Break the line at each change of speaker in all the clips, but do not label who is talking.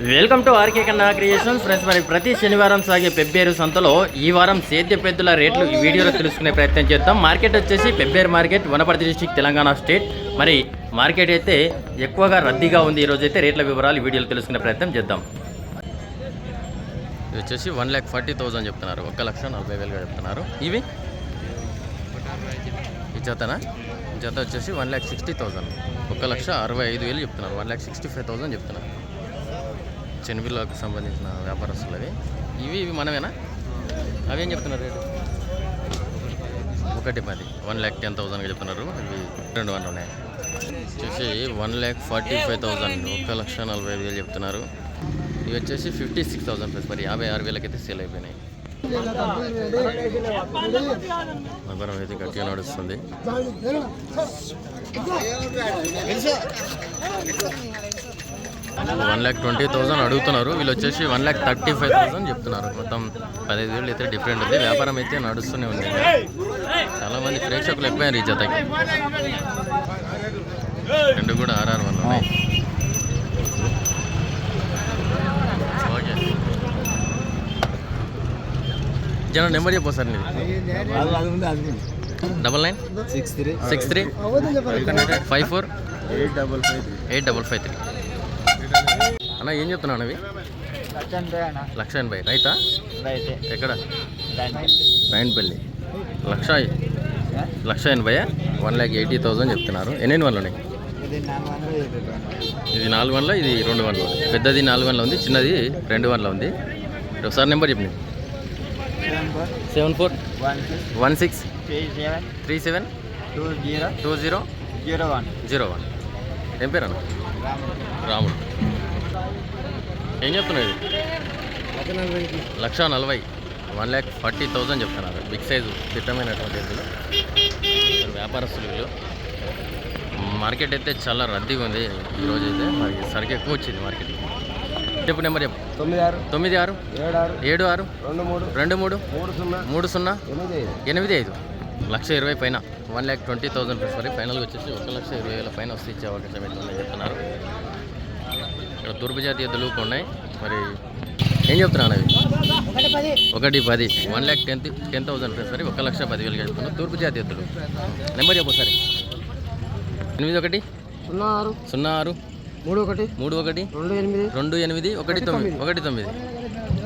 Welcome to RK Kanna creations. Friends మరి ప్రతి శనివారం సాగే పెబ్బేరు సంతలో ఈ వారం సేద్య పెద్దల రేట్లు ఈ వీడియోలో తెలుసుకునే ప్రయత్నం చేద్దాం. మార్కెట్ వచ్చేసి Pebbair market Wanaparthy district Telangana state మరి మార్కెట్ అయితే ఎక్కువగా రద్దీగా ఉంది. ఈరోజు అయితే రేట్ల వివరాలు వీడియోలో తెలుసుకునే ప్రయత్నం చేద్దాం. ఇది వచ్చేసి వన్ ల్యాక్ ఫార్టీ థౌసండ్ చెప్తున్నారు. ఒక లక్ష నలభై వేలుగా చెప్తున్నారు. ఇవి? ఈ జతనా? జత వచ్చేసి వన్ ల్యాక్ సిక్స్టీ థౌసండ్ ఒక లక్ష అరవై ఐదు వేలు చెప్తున్నారు. One lakh sixty five thousand చెప్తున్నారు. చెన్విలోకి సంబంధించిన వ్యాపారస్తులు అవి ఇవి ఇవి మనమేనా? అవేం చెప్తున్నారు రేటు? ఒకటి పది. వన్ ల్యాక్ టెన్ థౌసండ్గా చెప్తున్నారు. ఇవి రెండు వన్ ఉన్నాయి. వచ్చేసి one lakh forty five thousand. ఒక లక్ష నలభై ఐదు వేలు చెప్తున్నారు. ఇవి వచ్చేసి ఫిఫ్టీ సిక్స్ థౌసండ్ ప్లస్ మరి యాభై ఆరు వేలకైతే సేల్ అయిపోయినాయి. నగరం అయితే గట్టిగా నడుస్తుంది. వన్ ల్యాక్ ట్వంటీ థౌసండ్ అడుగుతున్నారు. వీళ్ళు వచ్చేసి one lakh thirty five thousand చెప్తున్నారు. మొత్తం పదిహేను వేలు అయితే డిఫరెంట్ ఉంది. వ్యాపారం అయితే నడుస్తూనే ఉంది. చాలా మంది ప్రేక్షకులు ఎక్కువైనారు ఈ జతకి. రెండు కూడా ఆర్ఆర్ వన్ ఉన్నాయి. ఓకే. జనం నెంబర్ చెప్పు సార్ నీది. Double
nine? Six
three. Six three? Five
four? Eight double five
eight double five three. అన్న ఏం చెప్తున్నాను అవి లక్ష ఎనభై రైతా? ఎక్కడ? రాయనపల్లి. లక్ష లక్ష ఎనభై వన్ ల్యాక్ ఎయిటీ థౌసండ్ చెప్తున్నారు. ఎన్ని వన్లు ఉన్నాయి
ఇది నాలుగు వందలు
వన్ల ఇది రెండు వన్లు ఉంది పెద్దది నాలుగు వన్ల ఉంది చిన్నది రెండు వన్ల ఉంది. ఒకసారి నెంబర్ చెప్పండి. Seven four.
One six.
Three seven.
Two zero.
Two zero.
Zero one.
Zero one. ఏం పేరు అన్న? రాముడు. ఏం చెప్తున్నావు ఇది? లక్ష నలభై. వన్ ల్యాక్ ఫార్టీ థౌజండ్ చెప్తున్నారు బిగ్ సైజు దిట్టమైనటువంటి ఎద్దులు వ్యాపారస్తులు వీళ్ళు. మార్కెట్ అయితే చాలా రద్దీగా ఉంది ఈరోజు అయితే మరి సరికి ఎక్కువ వచ్చింది మార్కెట్. చెప్పు నెంబర్ చెప్పు.
తొమ్మిది ఆరు.
తొమ్మిది ఆరు.
ఏడు ఆరు
ఏడు ఆరు.
రెండు మూడు.
రెండు మూడు.
మూడు సున్నా.
మూడు సున్నా.
ఎనిమిది ఐదు.
ఎనిమిది ఐదు. లక్ష ఇరవై పైన. One lakh twenty thousand rupees వరకు ఫైనల్గా వచ్చేసి ఒక లక్ష ఇరవై వేల పైన వస్తే ఇచ్చే అవకాశం అయితే ఉందని చెప్తున్నారు. ఇక్కడ తూర్పు జాతి ఎద్దులు ఉన్నాయి. మరి ఏం చెప్తున్నాను అవి ఒకటి పది. One lakh ten ten thousand rupees వరకు ఒక లక్ష పదివేలు చెప్తున్నారు తూర్పు జాతి ఎద్దులు నెంబర్ చెప్పు సరే ఎనిమిది ఒకటి?
సున్నా ఆరు.
సున్నా ఆరు.
మూడు ఒకటి.
మూడు ఒకటి.
రెండు ఎనిమిది.
రెండు ఎనిమిది. ఒకటి తొమ్మిది. ఒకటి తొమ్మిది.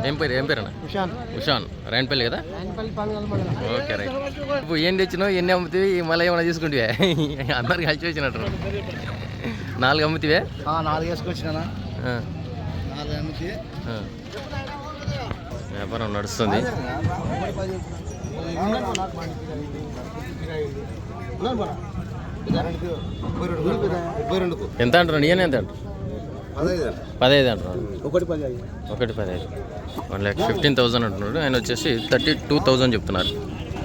ఏం పేరు ఏం పేరు అన్న
ఉషాన్.
ఉషాన్. రాయనపల్లి కదా? Okay right. ఇప్పుడు ఏం తెచ్చినావు ఎన్ని అమ్ముతావి మళ్ళీ ఏమైనా తీసుకుంటివే? అందరికి కలిసి వచ్చినట్టు. నాలుగు అమ్ముతావే?
నాలుగు వేసుకొచ్చినా నాలుగు.
వ్యాపారం నడుస్తుంది. ఎంత అంటున్నాడు ఈయన ఎంత అంటారు
పదహైదు.
పదహైదు అంటున్నాడు.
ఒకటి పదిహేను
ఒకటి పదహైదు. వన్ ల్యాక్ ఫిఫ్టీన్ థౌసండ్ అంటున్నాడు. ఆయన వచ్చేసి థర్టీ టూ థౌసండ్ చెప్తున్నారు.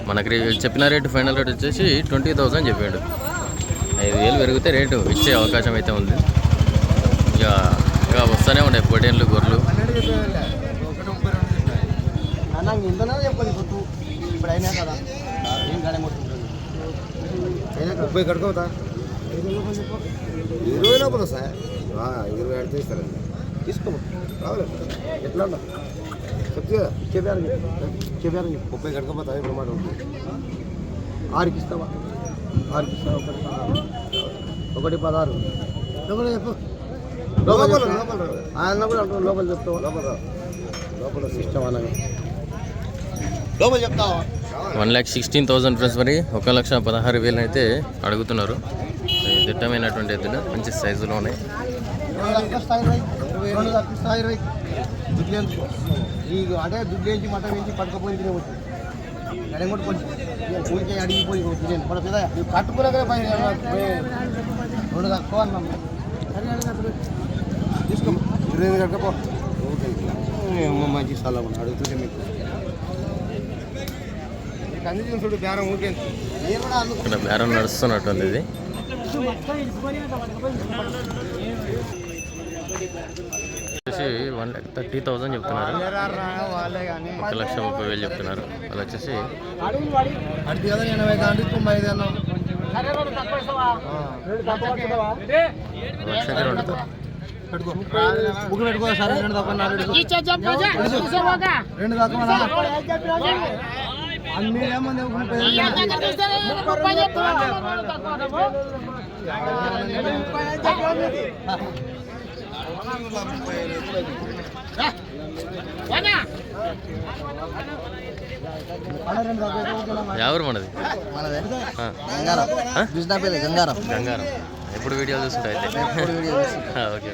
మనకి చెప్పిన రేటు ఫైనల్ రేట్ వచ్చేసి ట్వంటీ థౌసండ్ చెప్పాడు. ఐదు వేలు పెరిగితే రేటు ఇచ్చే అవకాశం అయితే ఉంది. ఇక ఇక వస్తూనే ఉన్నాయి పొటేన్లు గొర్రెలు.
ముప్పై కడుకోతా ఇరవై లోపల సార్ ఇరవై ఆడు ఇస్తారండి. తీసుకో రావాలి ఎట్లా చెప్తే చెప్పారు చెప్పారు ముప్పై కడకపోతా ఇప్పుడు మాట ఉంటుంది ఆరుకి ఇస్తావా? ఆరుకి ఇస్తావా? ఒకటి పదహారు. ఒకటి పదహారు. లోపల చెప్పు. లోపల ఆయన కూడా అంటారు లోపల చెప్తావా? లోపల లోపల సిస్టమ్ అనగా లోపల చెప్తావా?
One lakh sixteen thousand friends మరి ఒక లక్ష పదహారు వేలు అయితే అడుగుతున్నారు. దిట్టమైనటువంటి ఎద్దులు. మంచి సైజులో ఉన్నాయి.
రెండు తప్పిస్తా ఇరవై దుడ్లు ఈ అంటే దుడ్లు వేసి మటన్ వేసి పట్టుకపోయి తినేవచ్చు అడిగి కూడా కొంచెం ఊరికే అడిగిపోయి తినేది మన పెద్ద కట్టుకునే పై రెండు తక్కువ అన్నాం తీసుకో ఇరవై ఐదు కట్టుకపో అమ్మ మంచి స్థలం ఉన్నా అడుగుతుంటే మీకు బేరం
ఇక్కడ బేరం నడుస్తున్నట్టుంది ఇది వచ్చేసి వన్ ల్యాక్ థర్టీ థౌసండ్ చెప్తున్నారు. ఒక లక్ష ముప్పై వేలు చెప్తున్నారు. వాళ్ళు వచ్చేసి
అడిగి కదా
లక్షకి రెండు
పెట్టుకో రెండు దాకా
ఎవరు మనది
మనదే
ఆ.
గంగారం
ఆ?
కృష్ణాపల్లి గంగారం
గంగారం ఎప్పుడు వీడియో చూస్తుంటా అయితే
ఎప్పుడు వీడియో చూస్తుంటా.
ఆ, ఓకే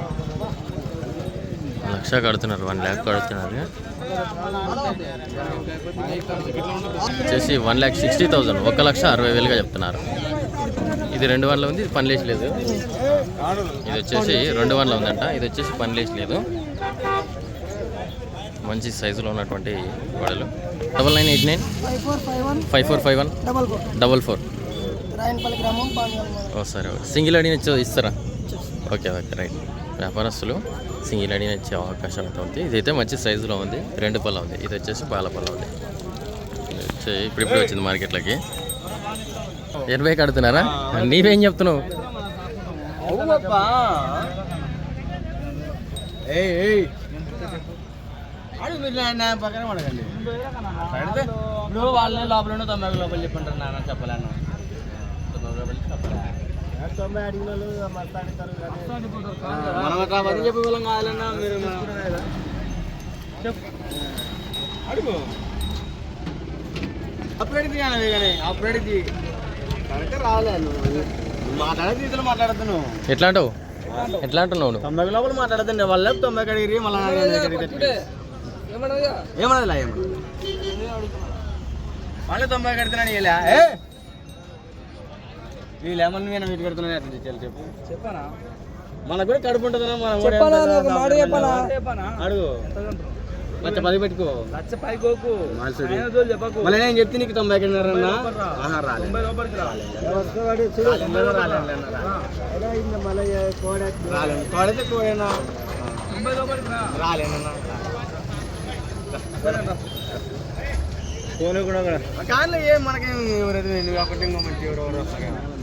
లక్ష కడుతున్నారు వన్ ల్యాక్ కడుతున్నారు. వచ్చేసి వన్ ల్యాక్ సిక్స్టీ థౌజండ్ ఒక లక్ష అరవై వేలుగా చెప్తున్నారు. ఇది రెండు వందల ఉంది ఇది పని లేచలేదు ఇది వచ్చేసి రెండు వందల ఉందంట ఇది వచ్చేసి పని లేచలేదు మంచి సైజులో ఉన్నటువంటి గోడలు. Double nine eight
nine? Five
four five
one? Double four.
ఓ సరే సింగిల్ అడిగిన ఇస్తారా? Okay okay right. వ్యాపారస్తులు. సింగిల్ అడిగిన ఇచ్చే అవకాశం అయితే ఉంది. ఇదైతే మంచి సైజులో ఉంది. రెండు పళ్ళ ఉంది. ఇది వచ్చేసి పాల పళ్ళ ఉంది. వచ్చి ఇప్పుడు ఇప్పుడు వచ్చింది మార్కెట్లోకి. ఎనభై కడుతున్నారా? నీవేం చెప్తున్నావు?
పక్కన పడకండి.
ఇప్పుడు వాళ్ళే లోపల తొంభై లోపల చెప్పంటారు నాన్న చెప్పలేను. తొంభై రూపాయలు చెప్పలే
తొంభై అడిగిన వాళ్ళు మాట్లాడతారు
మనం అట్లా చెప్పే వాళ్ళం మీరు అడుగు అప్పుడు కానీ కానీ అప్పుడు కరెక్ట్ ఇతను
ఎట్లా అంటావు ఎట్లా అంటున్నావు
తొంభై లోపల మాట్లాడద్దండి వాళ్ళే తొంభై కడిగిరి మళ్ళీ ఏమన్నదిలా ఏమన్నా వాళ్ళే తొంభై కడుతున్నాను ఇలా ఏ? వీళ్ళు ఏమన్నా నేను వీటి అట్లా చెప్పాలి చెప్పు చెప్పానా మనకు కూడా కడుపు ఉంటుందా మనం అడుగు లచ్చ పది పెట్టుకో లచ్చ పది కోకు మళ్ళీ నేను చెప్తే నీకు తొంభై రాలేదు కోడైతే కోడేనా రాలేనన్నా ఫోన్ కూడా కానీ ఏం మనకేం ఎవరైతే ఒకటి ఇంకో మంచి ఎవరు ఎవరు వస్తా కదా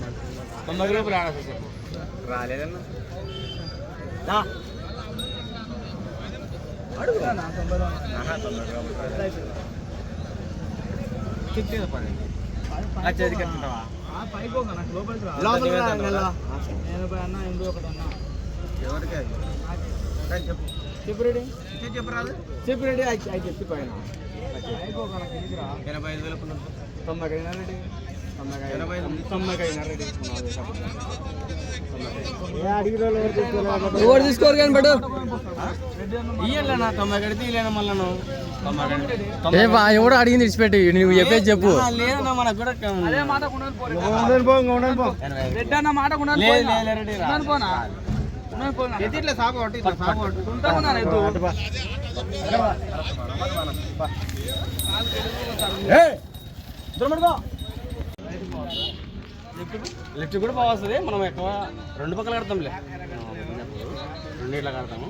తొంభై రూపాయలు ఆడ రాలేదన్నా. దా. ఆహా, తొంభై రూపాయలు. చుట్టూ పని. ఆ చేతి కట్టుకుంటావా? లోపలికి రా, నెల. ఎవరికి అది? చెప్పు. పైన ఎనభై ఐదు వేలకు తొంభై ఐదు తొంభై అయినా రెడీ.
ఎవరు తీసుకోరు కానీ బట్
ఇయ్యలేనా తొంభై కడితే ఇయ్యలేనా మళ్ళా
ఏ ఎవడో అడిగింది విడిచిపెట్టి. నువ్వు చెప్పేది చెప్పు.
మనకు కూడా
అన్న మాట
ఇట్లా సాగు ఇట్లా సాగు లిఫ్ట్ కూడా బాగా వస్తుంది. మనం ఎక్కువ రెండు పక్కల కడతాంలే. రెండు ఇట్లా కడతాము.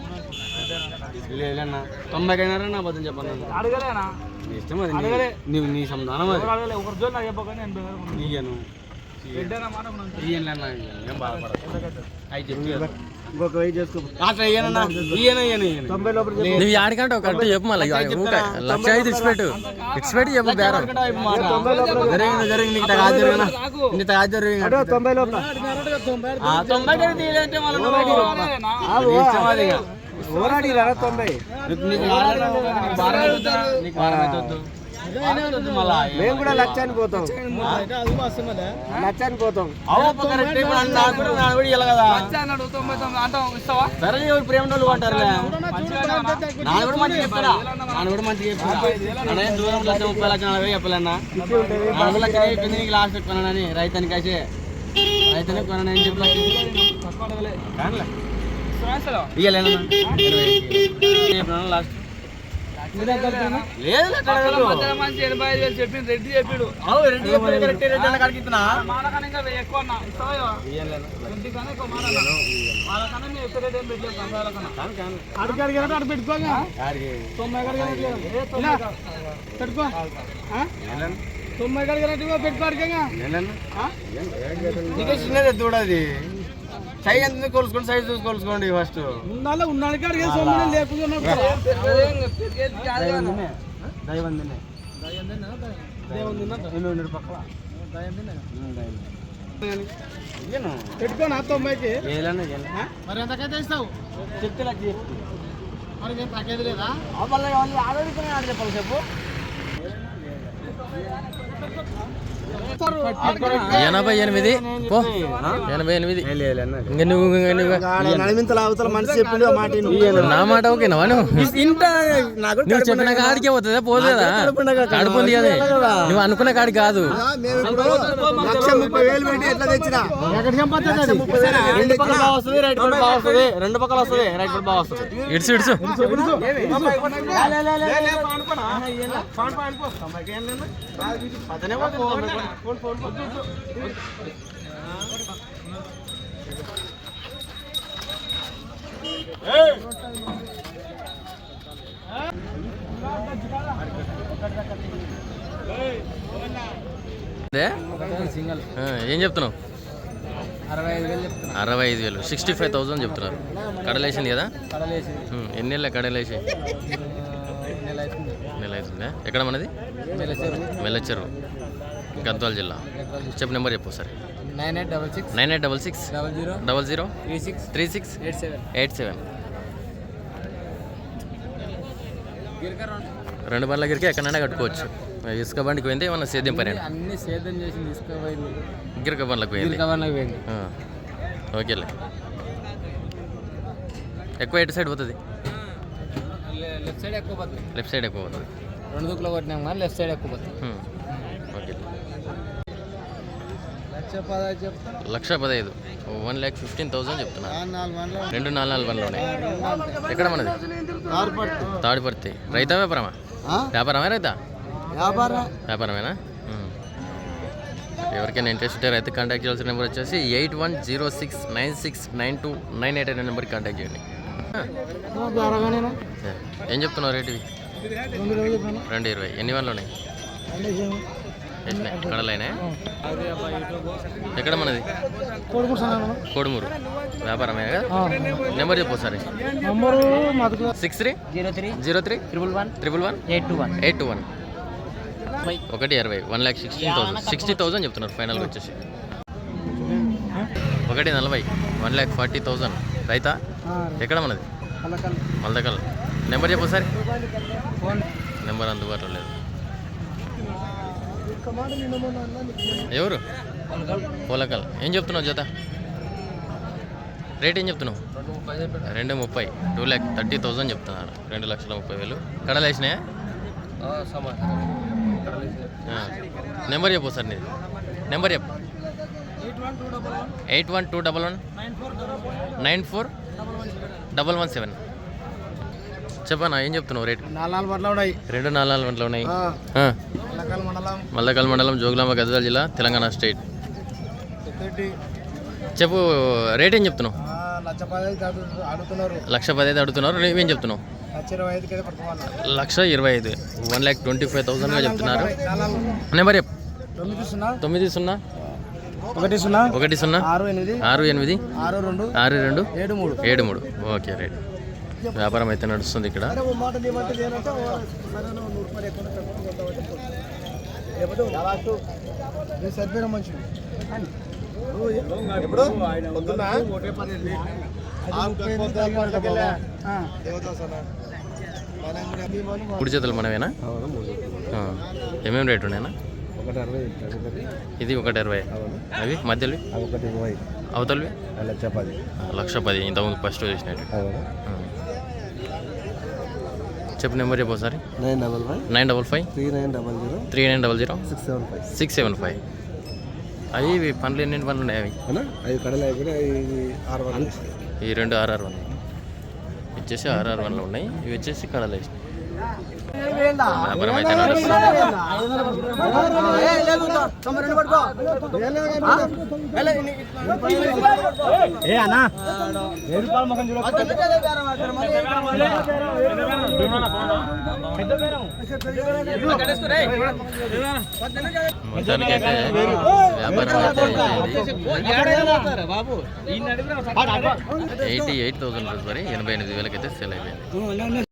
లేదన్నా తొంభైకి అయినారా నా చెప్పాను
అడగలేనా?
నీ ఇష్టం అది. నీ- నీ సంధానం అది. ఇయ్యను. ఇయ్యను అన్న. ఏం బాధపడదు అవి చెప్పి అట్లా ఇయ్యనన్నా ఇయ్యను ఇయ్యను ఇయ్యను తొంభై లోపల
నువ్వు ఆడికంటావు కరెక్ట్ చెప్పు మళ్ళీ ఊరికే లక్ష ఐదు ఇడిచిపెట్టు ఇడిచిపెట్టి చెప్పు బేరం
జరిగింది జరిగింది నీకు కాదు జరిగిన నీకు కాదు జరిగిన తొంభై లోపల తొంభై కలిసి తీయాలంటే అయితే అయితే అయితే.
మేము కూడా లక్ష్యాన్ని పోతాం. లక్ష్యాన్ని పోతాం.
సరే ప్రేమ వాళ్ళు నాన్న కూడా మంచిగా నాన్న కూడా మంచిగా దూరం లక్ష ముప్పై లక్ష నలభై చెప్పాలన్నా నాలుగు లక్షలు చెప్పింది నీకు లాస్ట్ కొనానని. రైతానికి కాసే. రైతానికి కొనని అని చెప్పి లాస్ట్. లేదు అక్కడ
మధ్యలో మంచి ఎనభై ఐదు వేలు చెప్పింది రెడ్డి చెప్పాడు. ఎక్కువ అడిగి పెట్టుకోగా? అడిగినట్టు పెట్టుకో. అడిగినట్టు పెట్టుకో అడిగా
చిన్నది ఎత్తు కూడా అది సైజ్ ఎంత కొలుసుకోండి సైజ్ చూసి కొలుసుకోండి ఫస్ట్
ఉండాలి ఉన్నానికి అడిగే సొమ్ము లేకుండా పెట్టుకోనా తొంభైకి మరి ఎంతకైతే ఇస్తావు?
చెప్తే లక్ష
మరి నేను తగ్గేది లేదా?
చెప్పాలి చెప్పు.
ఎనభై ఎనిమిది. పో. ఎనభై ఎనిమిది. ఇంక నువ్వు నువ్వు.
అవతల మనిషి మాట
నా మాట ఓకేనా నువ్వు? చెప్పిన కాడికే పోతుందా? పోదు కడుపుంది కదా నువ్వు అనుకున్న కాడి కాదు.
రెండు పక్కల వస్తుంది రైట్ పక్కల బాగా వస్తుంది రెండు పక్కల
పదనే ఏం చెప్తున్నావు?
అరవై ఐదు వేలు.
సిక్స్టీ ఫైవ్ థౌసండ్ చెప్తున్నారు. కడలేసింది కదా?
కడలేసి
ఉమ్, ఎన్ని నెలల కడలేసి?
నెల అవుతుంది?
ఎక్కడ మనది?
నెల
మెల్లచెరు గద్వాల జిల్లా. చెప్పు నెంబర్ చెప్పు సరే.
Nine eight double
six. Nine eight double
six. Double
zero. Double
zero. Three
six. Three
six. Eight
seven. Eight
seven.
రెండు. బండ్ల దగ్గరికి ఎక్కడైనా కట్టుకోవచ్చు. ఇసుక బండికి పోయింది ఏమన్నా సేద్యం పని
అన్ని సేద్యం చేసి తీసుకుపోయింది
గిరిక బండ్లకు పోయింది.
గిరికవర్ణకి పోయింది.
ఆ, ఓకేలే. ఎక్కువ ఎటు సైడ్ పోతుంది?
లెఫ్ట్ సైడ్ ఎక్కువ పోతుంది.
లెఫ్ట్ సైడ్ ఎక్కువ పోతుంది.
రెండు దుక్కులు కొట్టినాం కానీ లెఫ్ట్ సైడ్ ఎక్కువ పోతుంది
ఉమ్, ఓకే
లక్ష
పదహైదు వన్ ల్యాక్ ఫిఫ్టీన్ థౌసండ్
వందలు
రెండు నాలుగు నాలుగు ఉన్నాయి ఎక్కడ మనది? తాడిపర్తి. రైతా వ్యాపారమా? వ్యాపారమే రైతా?
వ్యాపారం
వ్యాపారమేనా. ఎవరికైనా ఇంట్రెస్ట్ ఉంటే రైతు కాంటాక్ట్ చేయాల్సిన నెంబర్ వచ్చేసి eight one zero six nine six nine two nine eight అనే నెంబర్కి కాంటాక్ట్ చేయండి. ఏం చెప్తున్నావు రేటు? రెండు ఇరవై. ఎన్ని వన్లు ఉన్నాయి కడలైనా? ఎక్కడ మనది? కోడుమూరు వ్యాపారమే కదా నెంబర్ చెప్పు సరే six three?
Zero three?
Zero three?
Triple one?
Triple one?
Eight two one.
Eight two one. ఒకటి ఇరవై one lakh sixteen thousand. Sixty thousand చెప్తున్నారు ఫైనల్ వచ్చేసి. ఒకటి నలభై. One lakh forty thousand. Raita? ఎక్కడ మనది? మల్దకల్. నెంబర్ చెప్పు సార్ నెంబర్ అందుబాటులో లేదు. ఎవరు? పోలకల్. ఏం చెప్తున్నావు జత? రేట్ ఏం చెప్తున్నావు? రెండు ముప్పై టూ ల్యాక్ థర్టీ థౌసండ్ చెప్తున్నారు రెండు లక్షల ముప్పై వేలు. కడలు వేసినాయా. నెంబర్ చెప్పు సార్ నీది. నెంబర్ చెప్పు. Eight one two double one. Nine four double one. Seven. చెప్పనా ఏం చెప్తున్నావు రేట్?
నాలుగు పట్ల ఉన్నాయి.
రెండు నాలుగు నాలుగు గంటలు ఉన్నాయి. మల్లకల్ మండలం. జోగులాంబ గద్వాల జిల్లా తెలంగాణ స్టేట్. చెప్పు రేట్ ఏం చెప్తున్నావు?
లక్ష పదహైదు అడుగుతున్నారు.
నువ్వేం చెప్తున్నావు?
లక్ష ఇరవై
ఐదు వన్ ల్యాక్ ట్వంటీ ఫైవ్ థౌసండ్గా చెప్తున్నారు. నెంబర్ చెప్పు.
తొమ్మిది సున్నా.
తొమ్మిది సున్నా.
ఒకటి సున్నా.
ఒకటి సున్నా.
ఆరు ఎనిమిది.
ఆరు ఎనిమిది.
ఆరు రెండు.
ఆరు రెండు.
ఏడు మూడు.
ఏడు మూడు. Okay right. వ్యాపారం అయితే నడుస్తుంది ఇక్కడ.
నేను సరిపోయిన మనిషిని ఎప్పుడు? పొద్దున్న.
ఏమేమి రేట్
అరవై
ఇది ఒకటి ఇరవై అవి? మధ్యలో? అవతలవి?
లక్ష పది.
లక్ష పది. ఇంతకుముందు ఫస్ట్ చేసినట్టు. చెప్పు నెంబర్ చెప్పు ఒకసారి.
Nine double five.
Nine double five.
Three nine double zero.
Three nine double zero.
Six seven five.
Six seven five. అవి ఇవి పనులు ఎన్ని పనులు ఉన్నాయి అవి?
కడలు ఆరు వందలు.
ఈ రెండు ఆర్ఆర్ ఉన్నాయి వచ్చేసి ఆర్ఆర్ వన్లో ఉన్నాయి. ఇవి వచ్చేసి కడలు. వ్యాపారం అయితే నడుస్తుంది
ఏ అన్నా? ఏడు రూపాయల ముఖం
మొత్తానికి అయితే వ్యాపారం అయితే
బాబు
ఎయిటీ ఎయిట్ థౌసండ్ మరి ఎనభై ఎనిమిది వేలకైతే సెల్ అయిపోయింది.